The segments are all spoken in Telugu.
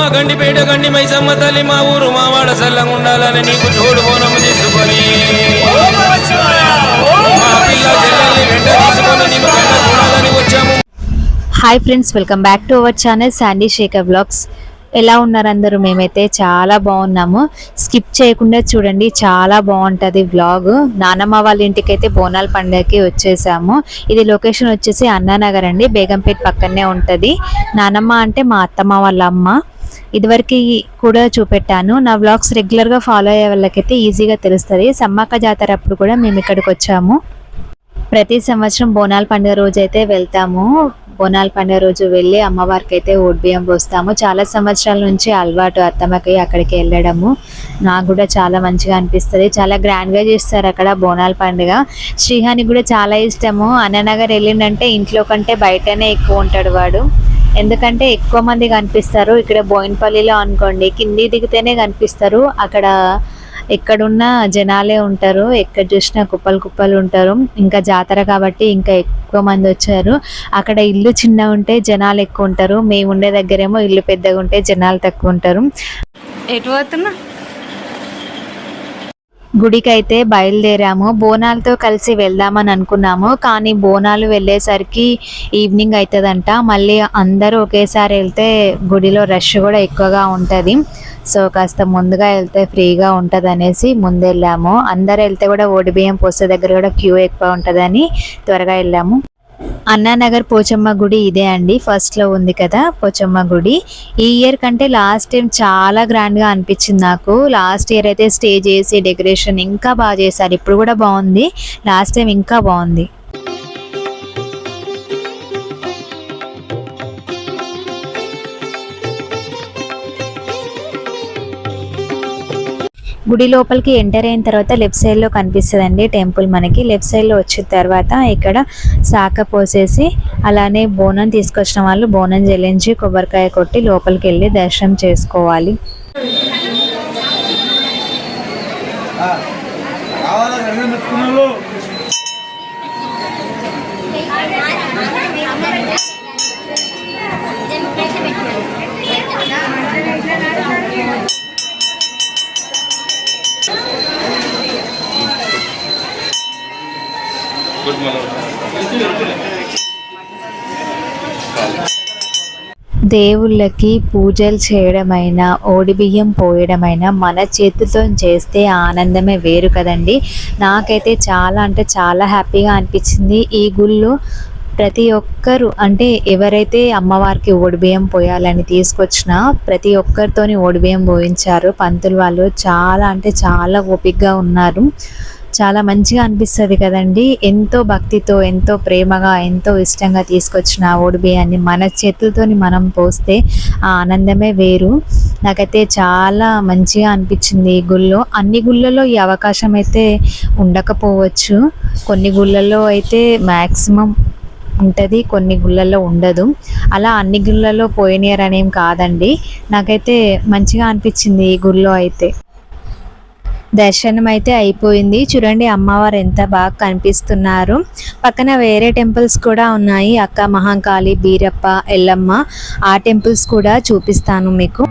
మా గండిపేట గండి మైసమ్మ తల్లి మా ఊరు మా వాడ సల్లంగా ఉండాలని నీకు చోడు బోనము తీసుకొని. మా పిల్ల చెల్లెల్ని వెంట తీసుకొని చూడాలని వచ్చాము. Hi friends welcome back to our channel Sandy Shekhar blogs ఎలా ఉన్నారు అందరూ? మేమైతే చాలా బాగున్నాము. స్కిప్ చేయకుండా చూడండి చాలా బాగుంటుంది వ్లాగ్. నానమ్మ వాళ్ళ ఇంటికి అయితే బోనాల పండుగకి వచ్చేసాము. ఇది లొకేషన్ వచ్చేసి అన్నానగర్ అండి. బేగంపేట పక్కనే ఉంటుంది. నానమ్మ అంటే మా అత్తమ్మ వాళ్ళ అమ్మ. ఇదివరకు కూడా చూపెట్టాను. నా వ్లాగ్స్ రెగ్యులర్గా ఫాలో అయ్యే వాళ్ళకైతే ఈజీగా తెలుస్తుంది. సమ్మక్క జాతర అప్పుడు కూడా మేము ఇక్కడికి వచ్చాము ప్రతి సంవత్సరం బోనాల పండుగ రోజు అయితే వెళ్తాము. బోనాల పండుగ రోజు వెళ్ళి అమ్మవారికి అయితే బియ్యం పోస్తాము. చాలా సంవత్సరాల నుంచి అలవాటు అత్తమ్మకి అక్కడికి వెళ్ళడము. నాకు కూడా చాలా మంచిగా అనిపిస్తుంది. చాలా గ్రాండ్గా చేస్తారు అక్కడ బోనాల పండుగ. శ్రీహానికి కూడా చాలా ఇష్టము. అన్ననగర్ వెళ్ళిండంటే ఇంట్లో కంటే బయటనే ఎక్కువ ఉంటాడు వాడు. ఎందుకంటే ఎక్కువ మంది కనిపిస్తారు. ఇక్కడ బోయినపల్లిలో అనుకోండి కింది దిగితేనే కనిపిస్తారు. అక్కడ ఎక్కడున్న జనాలే ఉంటారు. ఎక్కడ చూసినా కుప్పలు కుప్పలు ఉంటారు. ఇంకా జాతర కాబట్టి ఇంకా ఎక్కువ మంది వచ్చారు. అక్కడ ఇల్లు చిన్న ఉంటే జనాలు ఎక్కువ ఉంటారు. మేము ఉండే దగ్గరేమో ఇల్లు పెద్దగా ఉంటే జనాలు తక్కువ ఉంటారు. ఎటు పోతున్నా గుడికైతే బయలుదేరాము. బోనాలతో కలిసి వెళ్దామని అనుకున్నాము. కానీ బోనాలు వెళ్ళేసరికి ఈవినింగ్ అవుతుందంట మళ్ళీ అందరూ ఒకేసారి వెళ్తే గుడిలో రష్ కూడా ఎక్కువగా ఉంటుంది. సో కాస్త ముందుగా వెళ్తే ఫ్రీగా ఉంటుంది అనేసి ముందు వెళ్ళాము అందరు వెళ్తే కూడా ఓడిబియ్యం పోసే దగ్గర కూడా క్యూ ఎక్కువ ఉంటుందని త్వరగా వెళ్ళాము. అన్నానగర్ పోచమ్మ గుడి ఇదే అండి. ఫస్ట్లో ఉంది కదా పోచమ్మ గుడి. ఈ ఇయర్ కంటే లాస్ట్ టైం చాలా గ్రాండ్గా అనిపించింది నాకు. లాస్ట్ ఇయర్ అయితే స్టే చేసి డెకరేషన్ ఇంకా బాగా చేశారు. ఇప్పుడు కూడా బాగుంది. లాస్ట్ టైం ఇంకా బాగుంది. గుడి లోపలికి ఎంటర్ అయిన తర్వాత లెఫ్ట్ సైడ్లో కనిపిస్తుందండి టెంపుల్ మనకి. లెఫ్ట్ సైడ్లో వచ్చిన తర్వాత ఇక్కడ శాఖ పోసేసి అలానే బోనం తీసుకొచ్చిన వాళ్ళు బోనం చెల్లించి కొబ్బరికాయ కొట్టి లోపలికి వెళ్ళి దర్శనం చేసుకోవాలి. దేవుళ్ళకి పూజలు చేయడమైనా ఓడిబియ్యం పోయడమైనా మన చేతితో చేస్తే ఆనందమే వేరు కదండి. నాకైతే చాలా అంటే చాలా హ్యాపీగా అనిపించింది. ఈ గుళ్ళు ప్రతి ఒక్కరు అంటే ఎవరైతే అమ్మవారికి ఓడిబియ్యం పోయాలని తీసుకొచ్చినా ప్రతి ఒక్కరితోని ఓడిబియ్యం పోయించారు. పంతులు వాళ్ళు చాలా అంటే చాలా ఓపికగా ఉన్నారు. చాలా మంచిగా అనిపిస్తుంది కదండి. ఎంతో భక్తితో ఎంతో ప్రేమగా ఎంతో ఇష్టంగా తీసుకొచ్చిన ఓడిబియ్యాన్ని మన చేతులతోని మనం పోస్తే ఆ ఆనందమే వేరు. నాకైతే చాలా మంచిగా అనిపించింది ఈ గుళ్ళో. అన్ని గుళ్ళలో ఈ అవకాశం అయితే ఉండకపోవచ్చు. కొన్ని గుళ్ళల్లో అయితే మ్యాక్సిమం ఉంటుంది కొన్ని గుళ్ళల్లో ఉండదు. అలా అన్ని గుళ్ళల్లో పోయినారు అనేం కాదండి. నాకైతే మంచిగా అనిపించింది ఈ గుళ్ళో అయితే. దర్శనం అయితే అయిపోయింది. చూడండి అమ్మవారు ఎంత బాగా కనిపిస్తున్నారు. పక్కన వేరే టెంపుల్స్ కూడా ఉన్నాయి. అక్క మహాకాళి బీరప్ప ఎల్లమ్మ. ఆ టెంపుల్స్ కూడా చూపిస్తాను మీకు.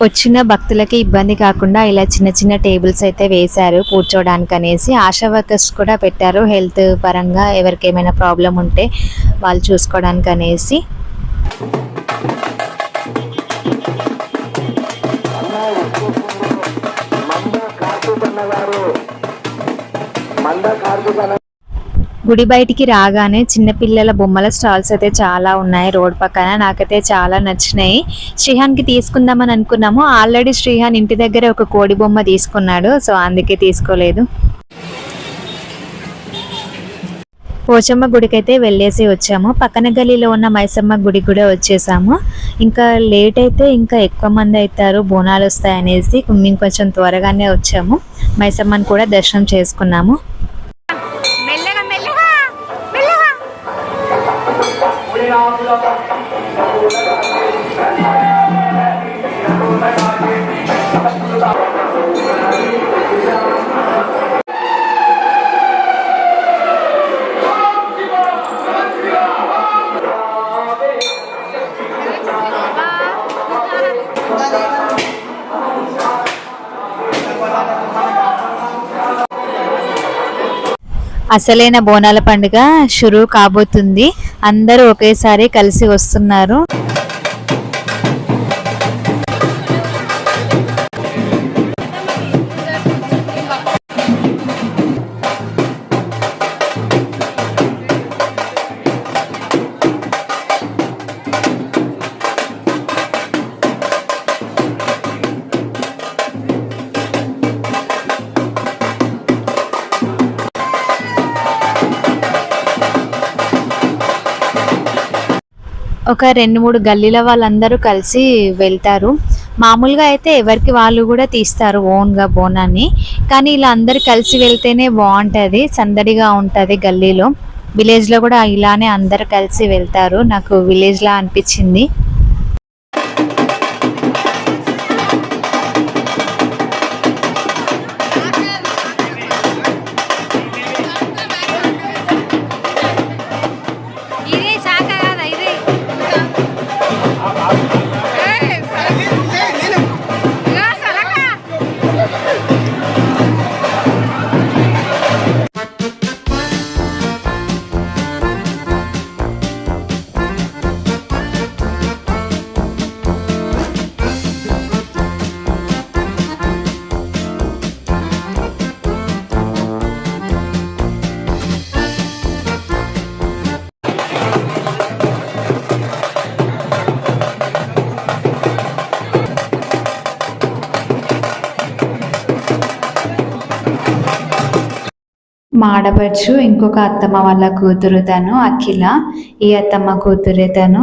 వచ్చిన భక్తులకి ఇబ్బంది కాకుండా ఇలా చిన్న చిన్న టేబుల్స్ అయితే వేశారు కూర్చోడానికి అనేసి ఆశా వర్కర్స్ కూడా పెట్టారు హెల్త్ పరంగా ఎవరికి ఏమైనా ప్రాబ్లం ఉంటే వాళ్ళు చూసుకోవడానికి అనేసి గుడి బయటికి రాగానే చిన్నపిల్లల బొమ్మల స్టాల్స్ అయితే చాలా ఉన్నాయి రోడ్ పక్కన. నాకైతే చాలా నచ్చినాయి. శ్రీహాన్కి తీసుకుందామని అనుకున్నాము. ఆల్రెడీ శ్రీహాన్ ఇంటి దగ్గర ఒక కోడి బొమ్మ తీసుకున్నాడు. సో అందుకే తీసుకోలేదు. పోచమ్మ గుడికి అయితే వెళ్ళేసి వచ్చాము. పక్కన గల్లీలో ఉన్న మైసమ్మ గుడికి కూడా వచ్చేసాము. ఇంకా లేట్ అయితే ఇంకా ఎక్కువ మంది అవుతారు. బోనాలు వస్తాయనేసి మేము కొంచెం త్వరగానే వచ్చాము. మైసమ్మని కూడా దర్శనం చేసుకున్నాము. అసలైన బోనాల పండుగ షురూ కాబోతుంది. అందరూ ఒకేసారి కలిసి వస్తున్నారు. ఒక రెండు మూడు గల్లీల వాళ్ళందరూ కలిసి వెళ్తారు. మామూలుగా అయితే ఎవరికి వాళ్ళు కూడా తీస్తారు ఓన్గా బోనాన్ని. కానీ ఇలా అందరు కలిసి వెళ్తేనే బాగుంటుంది సందడిగా ఉంటుంది గల్లీలో. విలేజ్లో కూడా ఇలానే అందరు కలిసి వెళ్తారు. నాకు విలేజ్లా అనిపించింది. మా ఆడపడుచు ఇంకొక అత్తమ్మ వాళ్ళ కూతురు తను అఖిల. ఈ అత్తమ్మ కూతురే తను.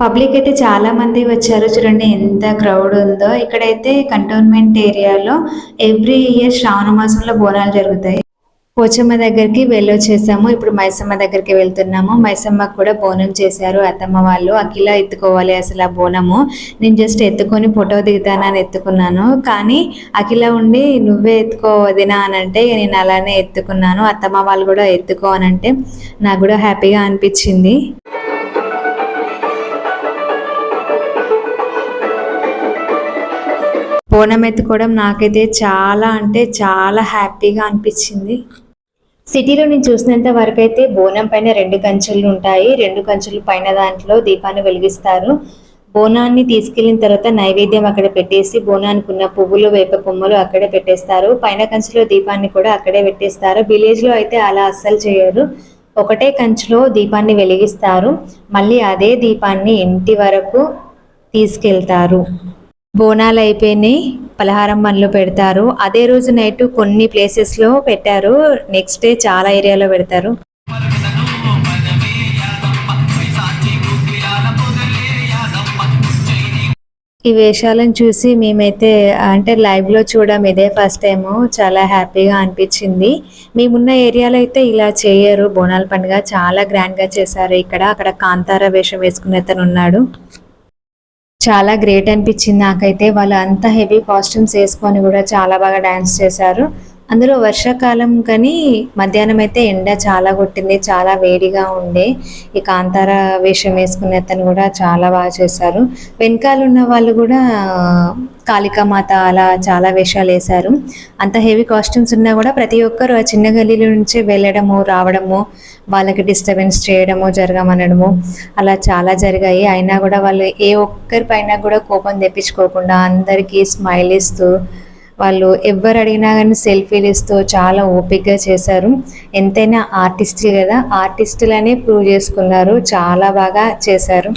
పబ్లిక్ అయితే చాలా మంది వచ్చారు చూడండి ఎంత క్రౌడ్ ఉందో. ఇక్కడైతే కంటోన్మెంట్ ఏరియాలో ఎవ్రీ ఇయర్ శ్రావణ మాసంలో బోనాలు జరుగుతాయి. పోచమ్మ దగ్గరికి వెళ్ళొచ్చేసాము. ఇప్పుడు మైసమ్మ దగ్గరికి వెళ్తున్నాము. మైసమ్మకు కూడా బోనం చేశారు. అత్తమ్మ వాళ్ళు అఖిల ఎత్తుకోవాలి అసలు ఆ బోనము. నేను జస్ట్ ఎత్తుకొని ఫోటో దిగుతానని ఎత్తుకున్నాను. కానీ అఖిల ఉండి నువ్వే ఎత్తుకో వదినా అని అంటే నేను అలానే ఎత్తుకున్నాను. అత్తమ్మ వాళ్ళు కూడా ఎత్తుకో అని అంటే నాకు కూడా హ్యాపీగా అనిపించింది. బోనం ఎత్తుకోవడం నాకైతే చాలా అంటే చాలా హ్యాపీగా అనిపించింది. సిటీలో నేను చూసినంత వరకు అయితే బోనం పైన రెండు కంచెలు ఉంటాయి. రెండు కంచెలు పైన దాంట్లో దీపాన్ని వెలిగిస్తారు. బోనాన్ని తీసుకెళ్ళిన తర్వాత నైవేద్యం అక్కడ పెట్టేసి బోనానికి ఉన్న పువ్వులు వేప కొమ్మలు అక్కడే పెట్టేస్తారు. పైన కంచెలో దీపాన్ని కూడా అక్కడే పెట్టేస్తారు. విలేజ్లో అయితే అలా అస్సలు చేయరు. ఒకటే కంచులో దీపాన్ని వెలిగిస్తారు. మళ్ళీ అదే దీపాన్ని ఇంటి వరకు తీసుకెళ్తారు. బోనాలు అయిపోయినాయి. పలహారం బండ్లు పెడతారు. అదే రోజు నైట్ కొన్ని ప్లేసెస్లో పెట్టారు. నెక్స్ట్ డే చాలా ఏరియాలో పెడతారు. ఈ వేషాలను చూసి మేమైతే అంటే లైవ్లో చూడడం ఇదే ఫస్ట్ టైం చాలా హ్యాపీగా అనిపించింది. మేమున్న ఏరియాలో అయితే ఇలా చేయరు. బోనాల పండుగ చాలా గ్రాండ్గా చేశారు ఇక్కడ. అక్కడ కాంతార వేషం వేసుకునే అతను ఉన్నాడు. చాలా గ్రేట్ అనిపించింది నాకైతే. వాళ్ళు అంత హెవీ కాస్ట్యూమ్స్ వేసుకొని కూడా చాలా బాగా డాన్స్ చేశారు. అందులో వర్షాకాలం కానీ మధ్యాహ్నం అయితే ఎండ చాలా కొట్టింది చాలా వేడిగా ఉండే. ఈ కాంతార వేషం వేసుకునే అతను కూడా చాలా బాగా చేశారు. వెనకాల ఉన్న వాళ్ళు కూడా కాళికామాత అలా చాలా వేషాలు వేశారు. అంత హెవీ కాస్ట్యూమ్స్ ఉన్నా కూడా ప్రతి ఒక్కరు ఆ చిన్న గల్లీల నుంచి వెళ్ళడము రావడము వాళ్ళకి డిస్టర్బెన్స్ చేయడము జరగమనడము అలా చాలా జరిగాయి. అయినా కూడా వాళ్ళు ఏ ఒక్కరి పైన కూడా కోపం తెప్పించుకోకుండా అందరికీ స్మైల్ ఇస్తూ వాళ్ళు ఎవరు అడిగినా కానీ సెల్ఫీలు ఇస్తూ చాలా ఓపిక్గా చేశారు. ఎంతైనా ఆర్టిస్టులు కదా ఆర్టిస్టులనే ప్రూవ్ చేసుకున్నారు చాలా బాగా చేశారు.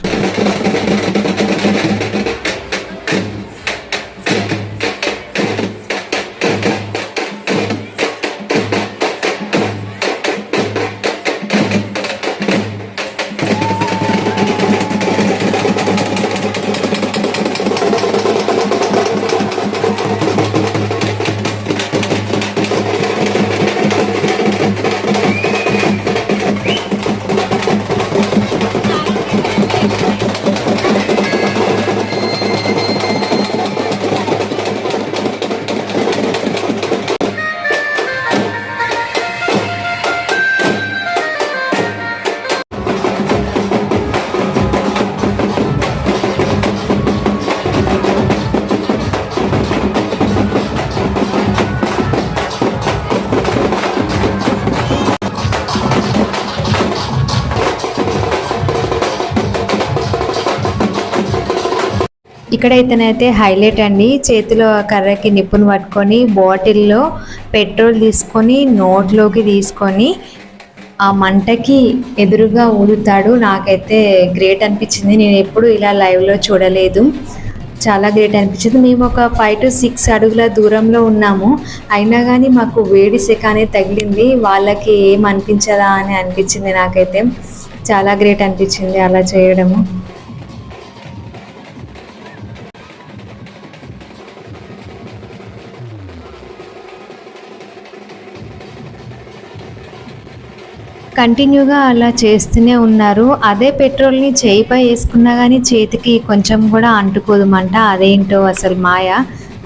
ఇక్కడైతేనైతే హైలైట్ అండి. చేతిలో కర్రకి నిప్పును పట్టుకొని బాటిల్లో పెట్రోల్ తీసుకొని నోట్లోకి తీసుకొని ఆ మంటకి ఎదురుగా ఊదుతాడు. నాకైతే గ్రేట్ అనిపించింది. నేను ఎప్పుడు ఇలా లైవ్లో చూడలేదు. చాలా గ్రేట్ అనిపించింది. మేము ఒక ఫైవ్ టు సిక్స్ అడుగుల దూరంలో ఉన్నాము. అయినా కానీ మాకు వేడి సెక తగిలింది. వాళ్ళకి ఏం అనిపించదా అని అనిపించింది నాకైతే. చాలా గ్రేట్ అనిపించింది అలా చేయడము. కంటిన్యూగా అలా చేస్తూనే ఉన్నారు. అదే పెట్రోల్ని చేయిపై వేసుకున్నా కానీ చేతికి కొంచెం కూడా అంటుకోదుమంట. అదేంటో అసలు మాయ?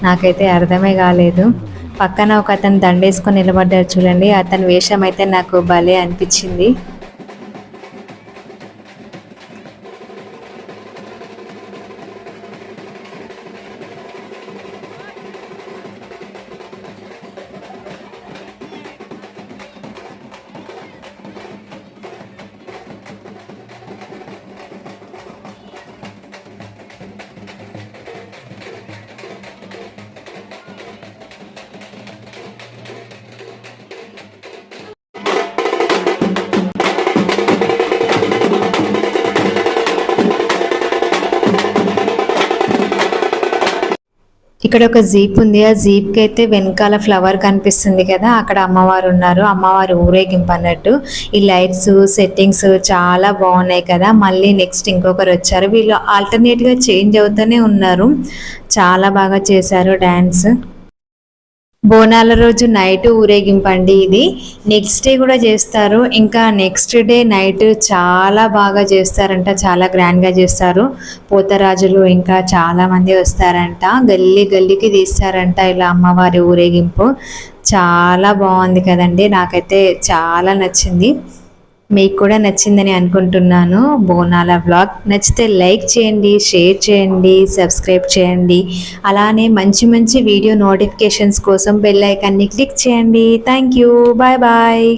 నాకైతే అర్థమే కాలేదు. పక్కన ఒక అతను దండేసుకొని నిలబడ్డారు చూడండి. అతని వేషం అయితే నాకు భలే అనిపించింది. ఇక్కడ ఒక జీప్ ఉంది. ఆ జీప్కి అయితే వెనకాల ఫ్లవర్ కనిపిస్తుంది కదా అక్కడ అమ్మవారు ఉన్నారు. అమ్మవారు ఊరేగింపు అన్నట్టు ఈ లైట్స్ సెట్టింగ్స్ చాలా బాగున్నాయి కదా. మళ్ళీ నెక్స్ట్ ఇంకొకరు వచ్చారు. వీళ్ళు ఆల్టర్నేట్గా చేంజ్ అవుతూనే ఉన్నారు. చాలా బాగా చేశారు డాన్స్. బోనాల రోజు నైట్ ఊరేగింపండి ఇది. నెక్స్ట్ డే కూడా చేస్తారు. ఇంకా నెక్స్ట్ డే నైట్ చాలా బాగా చేస్తారంట. చాలా గ్రాండ్గా చేస్తారు. పోతరాజులు ఇంకా చాలామంది వస్తారంట. గల్లీ గల్లీకి తీస్తారంట ఇలా అమ్మవారి ఊరేగింపు. చాలా బాగుంది కదండి. నాకైతే చాలా నచ్చింది. మీకు కూడా నచ్చిందని అనుకుంటున్నాను. బోనాల వ్లాగ్ నచ్చితే లైక్ చేయండి షేర్ చేయండి సబ్స్క్రైబ్ చేయండి. అలానే మంచి మంచి వీడియో నోటిఫికేషన్స్ కోసం బెల్ ఐకాన్ని క్లిక్ చేయండి. Thank you bye bye.